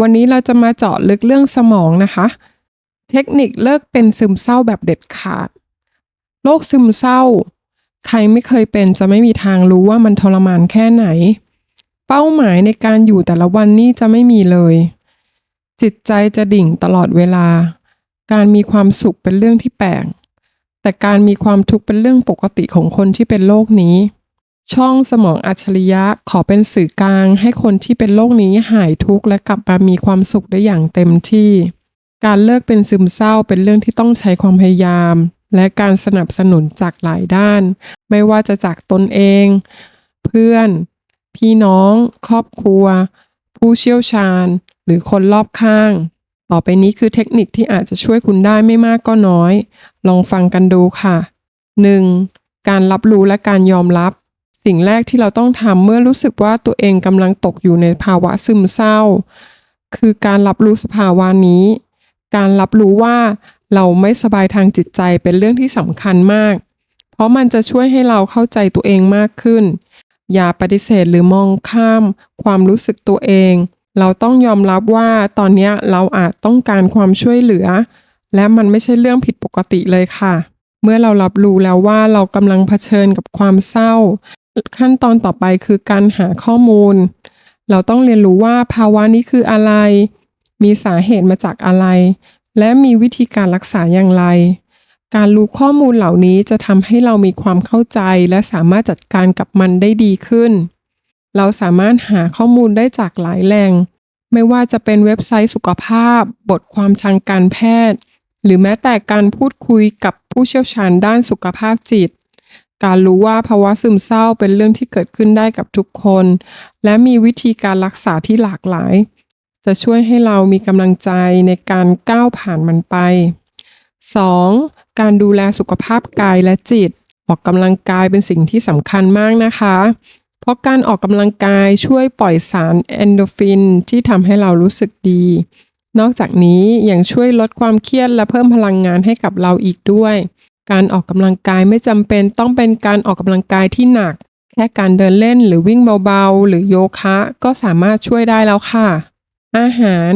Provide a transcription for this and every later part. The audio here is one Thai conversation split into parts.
วันนี้เราจะมาเจาะลึกเรื่องสมองนะคะ เทคนิคเลิกเป็นซึมเศร้าแบบเด็ดขาด โรคซึมเศร้า ใครไม่เคยเป็นจะไม่มีทางรู้ว่ามันทรมานแค่ไหน เป้าหมายในการอยู่แต่ละวันนี่จะไม่มีเลย จิตใจจะดิ่งตลอดเวลา การมีความสุขเป็นเรื่องที่แปลกแต่การมีความทุกข์เป็นเรื่องปกติของคนที่เป็นโรคนี้ ช่องสมองอัจฉริยะขอเป็นสื่อกลาง ให้คนที่เป็นโรคนี้หายทุกข์และกลับมามีความสุขได้อย่างเต็มที่ การเลิกเป็นซึมเศร้าเป็นเรื่องที่ต้องใช้ความพยายาม และการสนับสนุนจากหลายด้าน ไม่ว่าจะจากตนเอง เพื่อน พี่น้อง ครอบครัว ผู้เชี่ยวชาญ หรือคนรอบข้าง ต่อไปนี้คือเทคนิคที่อาจจะช่วยคุณได้ไม่มากก็น้อย ลองฟังกันดูค่ะ 1. การรับรู้และการยอมรับ สิ่งแรกที่เราต้องทำเมื่อรู้สึกว่าตัวเองกำลังตกอยู่ในภาวะซึมเศร้า คือการรับรู้สภาวะนี้ การรับรู้ว่าเราไม่สบายทางจิตใจเป็นเรื่องที่สำคัญมาก เพราะมันจะช่วยให้เราเข้าใจตัวเองมากขึ้น อย่าปฏิเสธหรือมองข้าม ความรู้สึกตัวเอง เราต้องยอมรับว่าตอนนี้เราอาจต้องการความช่วยเหลือ และมันไม่ใช่เรื่องผิดปกติเลยค่ะ เมื่อเรารับรู้แล้วว่าเรากำลังเผชิญกับความเศร้า ขั้นตอนต่อไปคือการหาข้อมูล เราต้องเรียนรู้ว่าภาวะนี้คืออะไร มีสาเหตุมาจากอะไร และมีวิธีการรักษาอย่างไร การรู้ข้อมูลเหล่านี้จะทำให้เรามีความเข้าใจ และสามารถจัดการกับมันได้ดีขึ้น เราสามารถหาข้อมูลได้จากหลายแหล่ง ไม่ว่าจะเป็นเว็บไซต์สุขภาพ บทความทางการแพทย์ หรือแม้แต่การพูดคุยกับผู้เชี่ยวชาญด้านสุขภาพจิต การรู้ว่าภาวะซึมเศร้าเป็นเรื่องที่เกิดขึ้นได้กับทุกคน และมีวิธีการรักษาที่หลากหลาย จะช่วยให้เรามีกำลังใจในการก้าวผ่านมันไป 2. การดูแลสุขภาพกายและจิต ออกกำลังกายเป็นสิ่งที่สำคัญมากนะคะ เพราะการออกกำลังกายช่วยปล่อยสารเอนโดฟินที่ทำให้เรารู้สึกดี นอกจากนี้ยังช่วยลดความเครียดและเพิ่มพลังงานให้กับเราอีกด้วย การออกกำลังกายไม่จำเป็นต้องเป็นการออกกำลังกายที่หนัก แค่การเดินเล่นหรือวิ่งเบาๆ หรือโยคะก็สามารถช่วยได้แล้วค่ะ อาหาร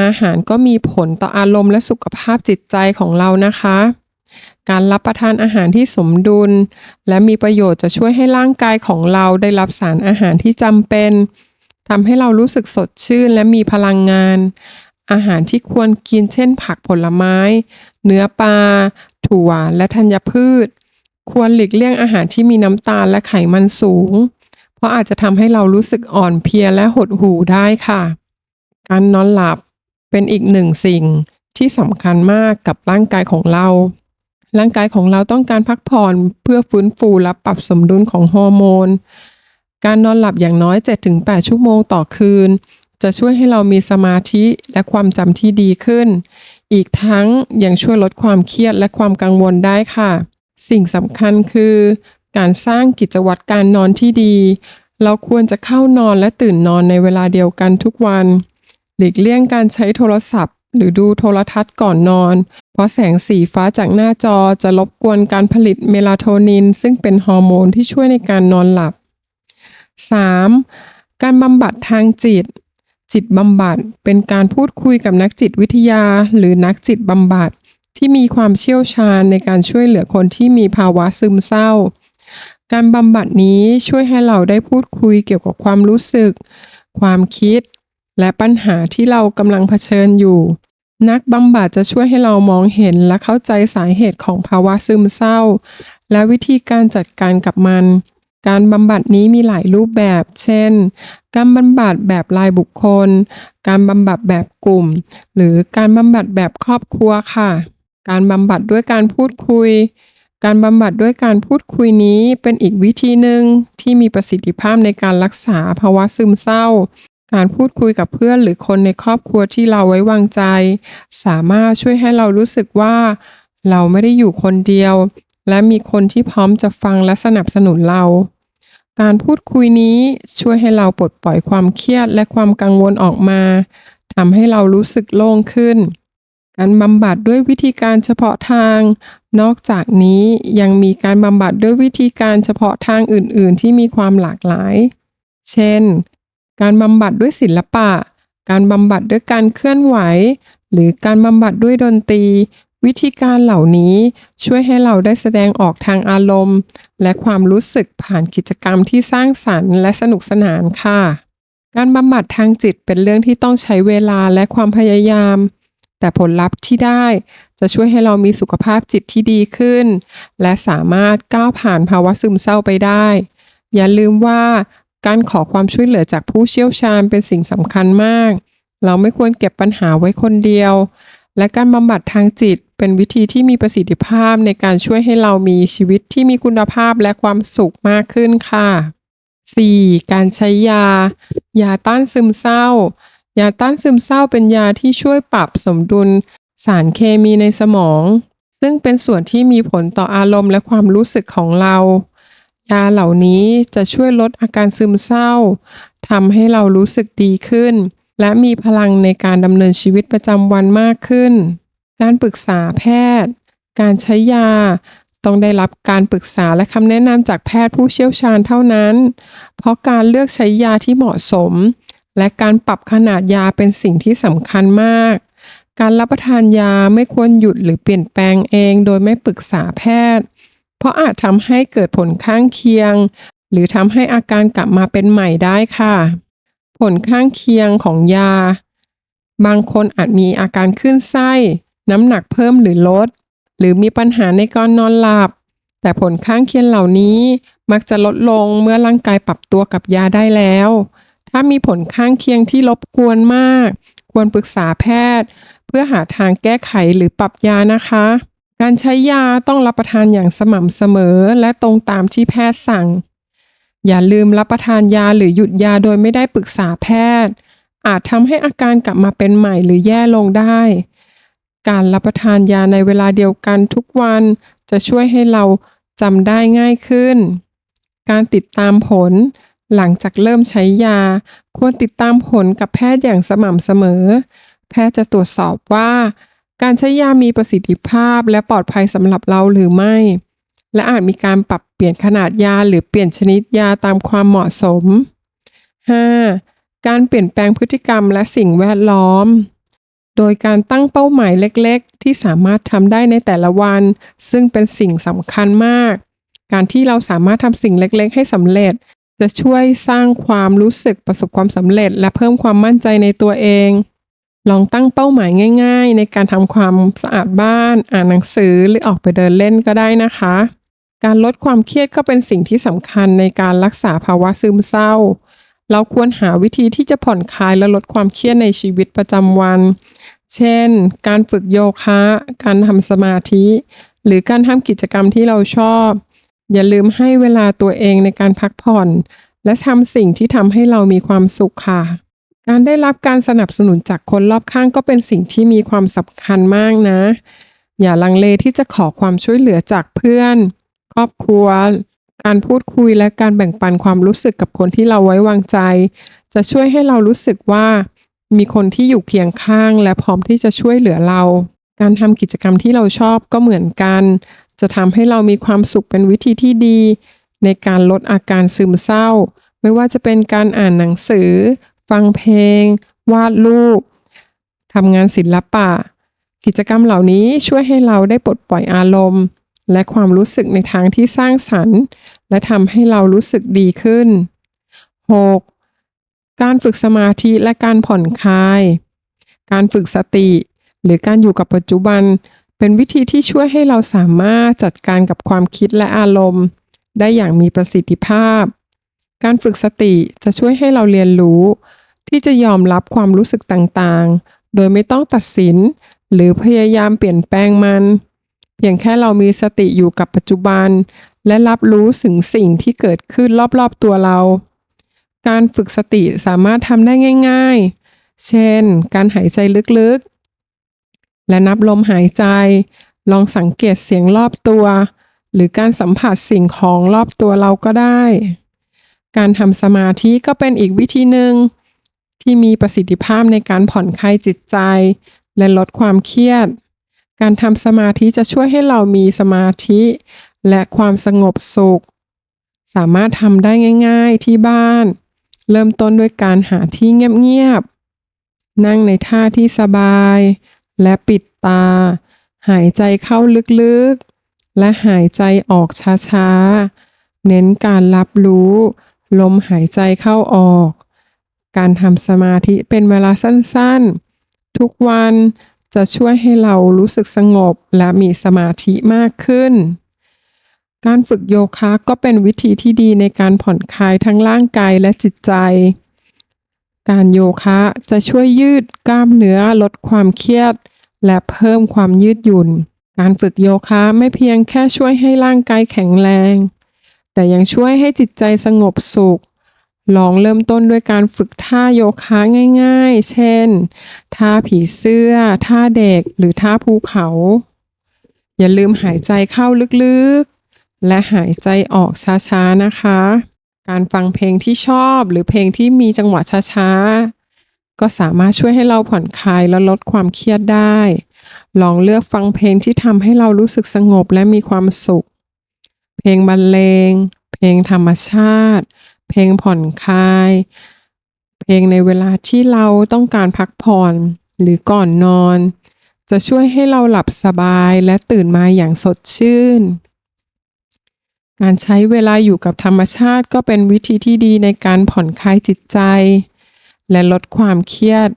อาหารก็มีผลต่ออารมณ์และสุขภาพจิตใจของเรานะคะ การรับประทานอาหารที่สมดุล และมีประโยชน์จะช่วยให้ร่างกายของเราได้รับสารอาหารที่จำเป็นทำให้เรารู้สึกสดชื่นและมีพลังงาน อาหารที่ควรกินเช่นผักผลไม้ เนื้อปลา ถั่ว และธัญพืช ควรหลีกเลี่ยงอาหารที่มีน้ำตาลและไขมันสูง เพราะอาจจะทำให้เรารู้สึกอ่อนเพลียและหดหู่ได้ค่ะ การนอนหลับเป็นอีกหนึ่งสิ่งที่สำคัญมากกับร่างกายของเรา ร่างกายของเราต้องการพักผ่อนเพื่อฟื้นฟูและปรับสมดุลของฮอร์โมน การนอนหลับอย่างน้อย 7-8 ชั่วโมงต่อคืน จะช่วยให้เรามีสมาธิและความจำที่ดีขึ้น อีกทั้งยังช่วยลดความเครียดและความกังวลได้ค่ะ สิ่งสำคัญคือ การสร้างกิจวัตรการนอนที่ดี เราควรจะเข้านอนและตื่นนอนในเวลาเดียวกันทุกวัน หลีกเลี่ยงการใช้โทรศัพท์ หรือดูโทรทัศน์ก่อนนอน เพราะแสงสีฟ้าจากหน้าจอจะรบกวนการผลิตเมลาโทนิน ซึ่งเป็นฮอร์โมนที่ช่วยในการนอนหลับ 3. การบำบัดทางจิต จิตบำบัดเป็นการพูดคุยกับนักจิตวิทยา หรือนักจิตบำบัดที่มีความเชี่ยวชาญในการช่วยเหลือคนที่มีภาวะซึมเศร้า การบำบัดนี้ช่วยให้เราได้พูดคุยเกี่ยวกับความรู้สึก ความคิด และปัญหาที่เรากำลังเผชิญอยู่ นักบำบัดจะช่วยให้เรามองเห็นและเข้าใจสาเหตุของภาวะซึมเศร้า และวิธีการจัดการกับมัน การบำบัดนี้มีหลายรูปแบบ เช่น การบำบัดแบบรายบุคคล การบำบัดแบบกลุ่ม หรือการบำบัดแบบครอบครัวค่ะ การบำบัดด้วยการพูดคุย การบำบัดด้วยการพูดคุยนี้เป็นอีกวิธีหนึ่งที่มีประสิทธิภาพในการรักษาภาวะซึมเศร้า การพูดคุยกับเพื่อนหรือคนในครอบครัวที่เราไว้วางใจ สามารถช่วยให้เรารู้สึกว่า เราไม่ได้อยู่คนเดียว และมีคนที่พร้อมจะฟังและสนับสนุนเรา การพูดคุยนี้ช่วยให้เราปลดปล่อยความเครียดและความกังวลออกมาทำให้เรารู้สึกโล่งขึ้น การบำบัดด้วยวิธีการเฉพาะทาง นอกจากนี้ยังมีการบำบัดด้วยวิธีการเฉพาะทางอื่น ๆ ที่มีความหลากหลาย เช่น การบำบัดด้วยศิลปะ การบำบัดด้วยการเคลื่อนไหว หรือการบำบัดด้วยดนตรี วิธีการเหล่านี้ช่วยให้เราได้แสดงออกทางอารมณ์ และความรู้สึกผ่านกิจกรรมที่สร้างสรรค์และสนุกสนานค่ะ การบำบัดทางจิตเป็นเรื่องที่ต้องใช้เวลาและความพยายาม แต่ผลลัพธ์ที่ได้จะช่วยให้เรามีสุขภาพจิตที่ดีขึ้น และสามารถก้าวผ่านภาวะซึมเศร้าไปได้ อย่าลืมว่าการขอความช่วยเหลือจากผู้เชี่ยวชาญเป็นสิ่งสำคัญมาก เราไม่ควรเก็บปัญหาไว้คนเดียว และการบำบัดทางจิตเป็นวิธีที่มีประสิทธิภาพในการช่วยให้เรามีชีวิตที่มีคุณภาพและความสุขมากขึ้นค่ะ 4. การใช้ยา ยาต้านซึมเศร้า ยาต้านซึมเศร้าเป็นยาที่ช่วยปรับสมดุลสารเคมีในสมอง ซึ่งเป็นส่วนที่มีผลต่ออารมณ์และความรู้สึกของเรา ยาเหล่านี้จะช่วยลดอาการซึมเศร้าทำให้เรารู้สึกดีขึ้น และมีพลังในการดำเนินชีวิตประจำวันมากขึ้น การปรึกษาแพทย์ การใช้ยา ต้องได้รับการปรึกษาและคำแนะนำจากแพทย์ผู้เชี่ยวชาญเท่านั้น เพราะการเลือกใช้ยาที่เหมาะสม และการปรับขนาดยาเป็นสิ่งที่สำคัญมาก การรับประทานยาไม่ควรหยุดหรือเปลี่ยนแปลงเองโดยไม่ปรึกษาแพทย์ เพราะอาจทำให้เกิดผลข้างเคียง หรือทำให้อาการกลับมาเป็นใหม่ได้ค่ะ ผลข้างเคียงของยา บางคนอาจมีอาการขึ้นไส้ น้ำหนักเพิ่มหรือลด หรือมีปัญหาในการนอนหลับ แต่ผลข้างเคียงเหล่านี้มักจะลดลงเมื่อร่างกายปรับตัวกับยาได้แล้ว ถ้ามีผลข้างเคียงที่รบกวนมาก ควรปรึกษาแพทย์ เพื่อหาทางแก้ไขหรือปรับยานะคะ การใช้ยาต้องรับประทานอย่างสม่ำเสมอและตรงตามที่แพทย์สั่ง อย่าลืมรับประทานยาหรือหยุดยาโดยไม่ได้ปรึกษาแพทย์ อาจทำให้อาการกลับมาเป็นใหม่หรือแย่ลงได้ การรับประทานยาในเวลาเดียวกันทุกวัน จะช่วยให้เราจำได้ง่ายขึ้น การติดตามผล หลังจากเริ่มใช้ยา ควรติดตามผลกับแพทย์อย่างสม่ำเสมอ แพทย์จะตรวจสอบว่า การใช้ยามีประสิทธิภาพและปลอดภัยสำหรับเราหรือไม่ และอาจมีการปรับเปลี่ยนขนาดยาหรือเปลี่ยนชนิดยาตามความเหมาะสม 5. การเปลี่ยนแปลงพฤติกรรมและสิ่งแวดล้อม โดยการตั้งเป้าหมายเล็กๆ ที่สามารถทำได้ในแต่ละวัน ซึ่งเป็นสิ่งสำคัญมาก การที่เราสามารถทำสิ่งเล็กๆ ให้สำเร็จ จะช่วยสร้างความรู้สึกประสบความสำเร็จ และเพิ่มความมั่นใจในตัวเอง ลองตั้งเป้าหมายง่าย ๆ ในการทำความสะอาดบ้าน อ่านหนังสือหรือออกไปเดินเล่นก็ได้นะคะ การลดความเครียดก็เป็นสิ่งที่สำคัญในการรักษาภาวะซึมเศร้า เราควรหาวิธีที่จะผ่อนคลายและลดความเครียดในชีวิตประจำวัน เช่น การฝึกโยคะ การทำสมาธิ หรือการทำกิจกรรมที่เราชอบ อย่าลืมให้เวลาตัวเองในการพักผ่อน และทำสิ่งที่ทำให้เรามีความสุขค่ะ การได้รับการสนับสนุนจากคนรอบข้างก็เป็นสิ่งที่มีความสำคัญมากนะ อย่าลังเลที่จะขอความช่วยเหลือจากเพื่อน รอบครัว การพูดคุยและการแบ่งปันความรู้สึกกับคนที่เราไว้วางใจ จะช่วยให้เรารู้สึกว่า มีคนที่อยู่เคียงข้าง และพร้อมที่จะช่วยเหลือเรา การทำกิจกรรมที่เราชอบก็เหมือนกัน จะทำให้เรามีความสุขเป็นวิธีที่ดี ในการลดอาการซึมเศร้า ไม่ว่าจะเป็นการอ่านหนังสือ ฟังเพลง วาดรูปทำงานศิลปะ กิจกรรมเหล่านี้ช่วยให้เราได้ปลดปล่อยอารมณ์ และความรู้สึกในทางที่สร้างสรรค์ และทำให้เรารู้สึกดีขึ้น 6. การฝึกสมาธิและการผ่อนคลาย การฝึกสติ หรือการอยู่กับปัจจุบัน เป็นวิธีที่ช่วยให้เราสามารถจัดการกับความคิดและอารมณ์ ได้อย่างมีประสิทธิภาพ การฝึกสติจะช่วยให้เราเรียนรู้ ที่จะยอมรับความรู้สึกต่างๆ โดยไม่ต้องตัดสิน หรือพยายามเปลี่ยนแปลงมัน เพียงแค่เรามีสติอยู่กับปัจจุบัน และรับรู้ถึงสิ่งที่เกิดขึ้นรอบๆตัวเรา การฝึกสติสามารถทำได้ง่าย ๆ เช่น การหายใจลึกๆ และนับลมหายใจ ลองสังเกตเสียงรอบตัว หรือการสัมผัสสิ่งของรอบตัวเราก็ได้ การทำสมาธิก็เป็นอีกวิธีหนึ่งที่มีประสิทธิภาพในการผ่อนคลายจิตใจ และลดความเครียด การทำสมาธิจะช่วยให้เรามีสมาธิ และความสงบสุข สามารถทำได้ง่ายๆที่บ้าน เริ่มต้นด้วยการหาที่เงียบๆ นั่งในท่าที่สบาย และปิดตา หายใจเข้าลึกๆ และหายใจออกช้าๆ เน้นการรับรู้ ลมหายใจเข้าออก การทำสมาธิเป็นเวลาสั้นๆ ทุกวัน จะช่วยให้เรารู้สึกสงบและมีสมาธิมากขึ้น การฝึกโยคะก็เป็นวิธีที่ดีในการผ่อนคลายทั้งร่างกายและจิตใจ การโยคะจะช่วยยืดกล้ามเนื้อลดความเครียด และเพิ่มความยืดหยุ่น การฝึกโยคะไม่เพียงแค่ช่วยให้ร่างกายแข็งแรง แต่ยังช่วยให้จิตใจสงบสุข ลองเริ่มต้นด้วยการฝึกท่าโยคะง่ายๆ เช่น ท่าผีเสื้อ ท่าเด็ก หรือท่าภูเขา อย่าลืมหายใจเข้าลึกๆ และหายใจออกช้าๆ นะคะ การฟังเพลงที่ชอบหรือเพลงที่มีจังหวะช้าๆ ก็สามารถช่วยให้เราผ่อนคลายและลดความเครียดได้ ลองเลือกฟังเพลงที่ทำให้เรารู้สึกสงบและมีความสุข เพลงบรรเลง เพลงธรรมชาติ เพลงผ่อนคลาย เพลงในเวลาที่เราต้องการพักผ่อนหรือก่อนนอน จะช่วยให้เราหลับสบายและตื่นมาอย่างสดชื่น การใช้เวลาอยู่กับธรรมชาติก็เป็นวิธีที่ดีในการผ่อนคลายจิตใจ และลดความเครียด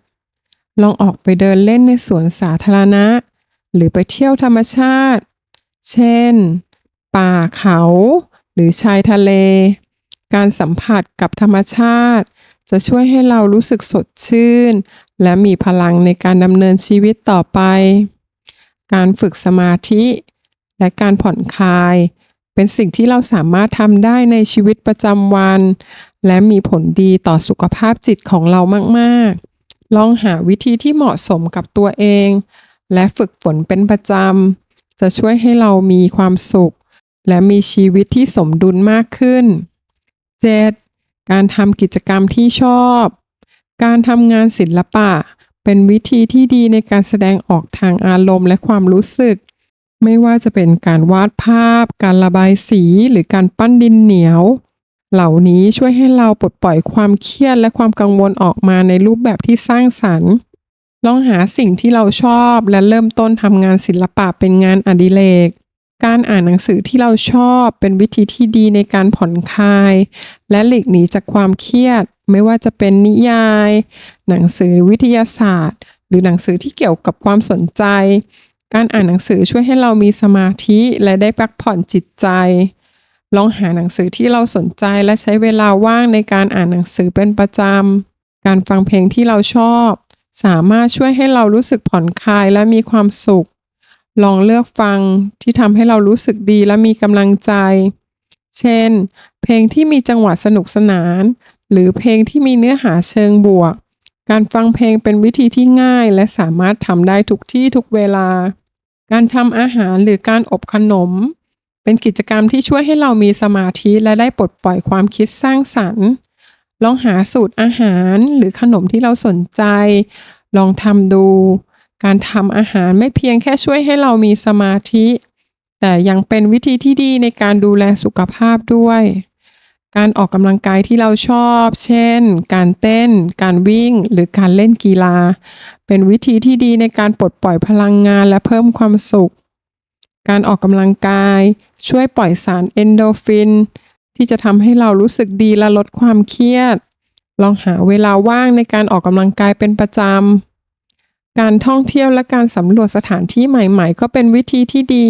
ลองออกไปเดินเล่นในสวนสาธารณะ หรือไปเที่ยวธรรมชาติ เช่น ป่าเขา หรือชายทะเล การสัมผัสกับธรรมชาติ จะช่วยให้เรารู้สึกสดชื่น และมีพลังในการดำเนินชีวิตต่อไป การฝึกสมาธิ และการผ่อนคลาย เป็นสิ่งที่เราสามารถทำได้ในชีวิตประจำวัน และมีผลดีต่อสุขภาพจิตของเรามากๆ ลองหาวิธีที่เหมาะสมกับตัวเอง และฝึกฝนเป็นประจำจะช่วยให้เรามีความสุข และมีชีวิตที่สมดุลมากขึ้น 7. การทำกิจกรรมที่ชอบ การทำงานศิลปะ เป็นวิธีที่ดีในการแสดงออกทางอารมณ์และความรู้สึก ไม่ว่าจะเป็นการวาดภาพ การระบายสีหรือการปั้นดินเหนียว เหล่านี้ช่วยให้เราปลดปล่อยความเครียดและความกังวลออกมาในรูปแบบที่สร้างสรรค์ ลองหาสิ่งที่เราชอบและเริ่มต้นทำงานศิลปะเป็นงานอดิเรก การอ่านหนังสือที่เราชอบเป็นวิธีที่ดีในการผ่อนคลาย และหลีกหนีจากความเครียด ไม่ว่าจะเป็นนิยาย หนังสือวิทยาศาสตร์ หรือหนังสือที่เกี่ยวกับความสนใจ การอ่านหนังสือช่วยให้เรามีสมาธิและได้พักผ่อนจิตใจ ลองหาหนังสือที่เราสนใจและใช้เวลาว่างในการอ่านหนังสือเป็นประจำการฟังเพลงที่เราชอบ สามารถช่วยให้เรารู้สึกผ่อนคลายและมีความสุข ลองเลือกฟังที่ทำให้เรารู้สึกดีและมีกำลังใจ เช่น เพลงที่มีจังหวะสนุกสนาน หรือเพลงที่มีเนื้อหาเชิงบวก การฟังเพลงเป็นวิธีที่ง่ายและสามารถทำได้ทุกที่ทุกเวลา การทำอาหารหรือการอบขนม เป็นกิจกรรมที่ช่วยให้เรามีสมาธิและได้ปลดปล่อยความคิดสร้างสรรค์ ลองหาสูตรอาหารหรือขนมที่เราสนใจ ลองทำดู การทำอาหารไม่เพียงแค่ช่วยให้เรามีสมาธิ แต่ยังเป็นวิธีที่ดีในการดูแลสุขภาพด้วย การออกกำลังกายที่เราชอบ เช่น การเต้น การวิ่ง หรือการเล่นกีฬา เป็นวิธีที่ดีในการปลดปล่อยพลังงานและเพิ่มความสุข การออกกำลังกายช่วยปล่อยสารเอนโดฟิน ที่จะทำให้เรารู้สึกดีและลดความเครียด ลองหาเวลาว่างในการออกกำลังกายเป็นประจำ การท่องเที่ยวและการสำรวจสถานที่ใหม่ ๆ ก็เป็นวิธีที่ดี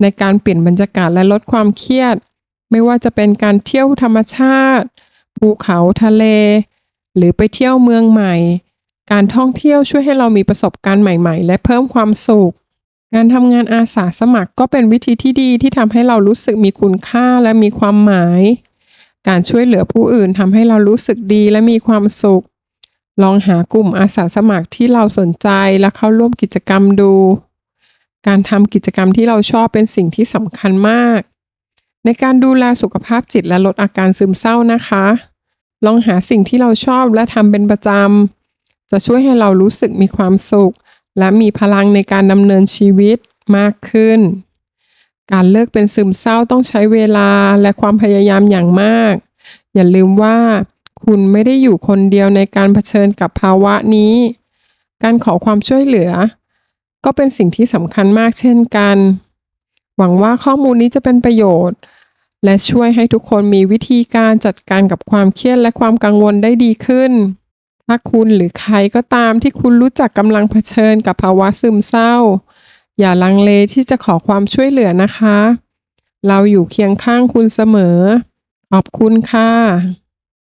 ในการเปลี่ยนบรรยากาศและลดความเครียด ไม่ว่าจะเป็นการเที่ยวธรรมชาติ ภูเขาทะเล หรือไปเที่ยวเมืองใหม่ การท่องเที่ยวช่วยให้เรามีประสบการณ์ใหม่ ๆ และเพิ่มความสุขการทำงานอาสาสมัครก็เป็นวิธีที่ดีที่ทำให้เรารู้สึกมีคุณค่าและมีความหมาย การช่วยเหลือผู้อื่นทำให้เรารู้สึกดีและมีความสุข ลองหากลุ่มอาสาสมัครที่เราสนใจและเข้าร่วมกิจกรรมดู การทำกิจกรรมที่เราชอบเป็นสิ่งที่สำคัญมาก ในการดูแลสุขภาพจิตและลดอาการซึมเศร้านะคะ ลองหาสิ่งที่เราชอบและทำเป็นประจำ จะช่วยให้เรารู้สึกมีความสุข และมีพลังในการดำเนินชีวิตมากขึ้น การเลิกเป็นซึมเศร้าต้องใช้เวลาและความพยายามอย่างมาก อย่าลืมว่า คุณไม่ได้อยู่คนเดียวในการเผชิญกับภาวะนี้ การขอความช่วยเหลือ ก็เป็นสิ่งที่สำคัญมากเช่นกัน หวังว่าข้อมูลนี้จะเป็นประโยชน์ และช่วยให้ทุกคนมีวิธีการจัดการกับความเครียดและความกังวลได้ดีขึ้น ถ้าคุณหรือใครก็ตามที่คุณรู้จักกำลังเผชิญกับภาวะซึมเศร้า อย่าลังเลที่จะขอความช่วยเหลือนะคะ เราอยู่เคียงข้างคุณเสมอ ขอบคุณค่ะ